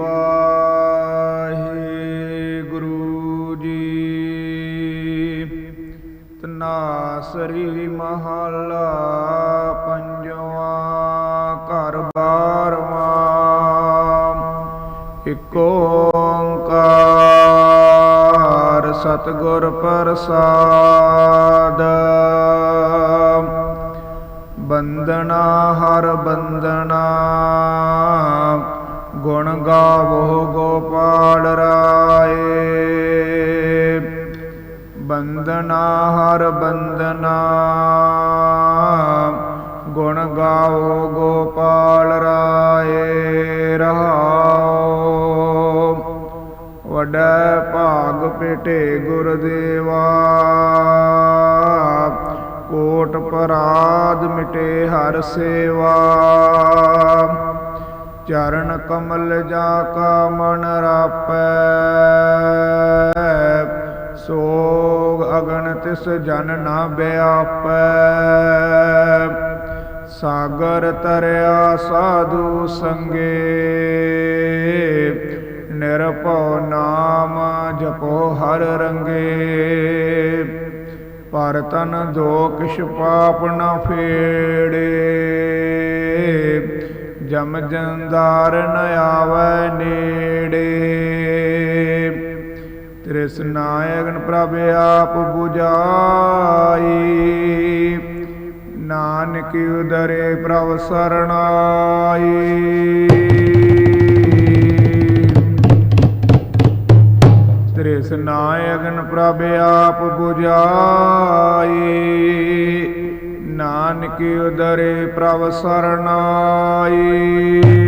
ਸ੍ਰੀ ਵਾਹਿਗੁਰੂ ਜੀ। ਤਨਾਸਰੀ ਮਹਲਾ ਪੰਜਵਾ ਘਰ ਬਾਰਵਾਂ। ਇਕ ਓੰਕਾਰ ਸਤਿਗੁਰ ਪ੍ਰਸਾਦ। ਬੰਦਨਾ ਹਰ ਬੰਦਨਾ ਗੁਣ ਗਾਵੋ ਗੋਪਾਲ ਰਾਏ। ਬੰਦਨਾ ਹਰ ਬੰਦਨਾ ਗੁਣ ਗਾਵੋ ਗੋਪਾਲ ਰਾਏ, ਰਹਾਓ। ਵਡੈ ਭਾਗ ਪੇਟੇ ਗੁਰਦੇਵਾ, ਕੋਟ ਪਰਾਦ ਮਿਟੇ ਹਰ ਸੇਵਾ। ਚਰਨ ਕਮਲ ਜਾ ਕਾ ਮਨ ਰਾਪੈ। ਸੋਗ ਅਗਨ ਤਿਸ ਜਨ ਨਾ ਬਿਆਪੈ। ਸਾਗਰ ਤਰਿਆ ਸਾਧੂ ਸੰਗੇ। ਨਿਰਭਉ ਨਾਮ ਜਪੋ ਹਰ ਰੰਗੇ। ਪਰ ਤਨ ਦੋ ਕਿਛ ਪਾਪ ਨਾ ਫੇੜੇ। ਜਮ ਜੰਦਾਰ ਨ ਆਵੈ ਨੇੜੇ। ਤ੍ਰਿਸ਼ਨਾਇਗਨ ਪ੍ਰਭ ਆਪ 부ਜਾਈ ਨਾਨਕ ਉਦਰੇ ਪ੍ਰਭ ਸਰਣਾਈ। ਤ੍ਰਿਸ਼ਨਾਇਗਨ ਪ੍ਰਭ ਆਪ 부ਜਾਈ ਨਾਨਕ ਉਦਰੇ ਪ੍ਰਭ ਸਰਣਾਈ।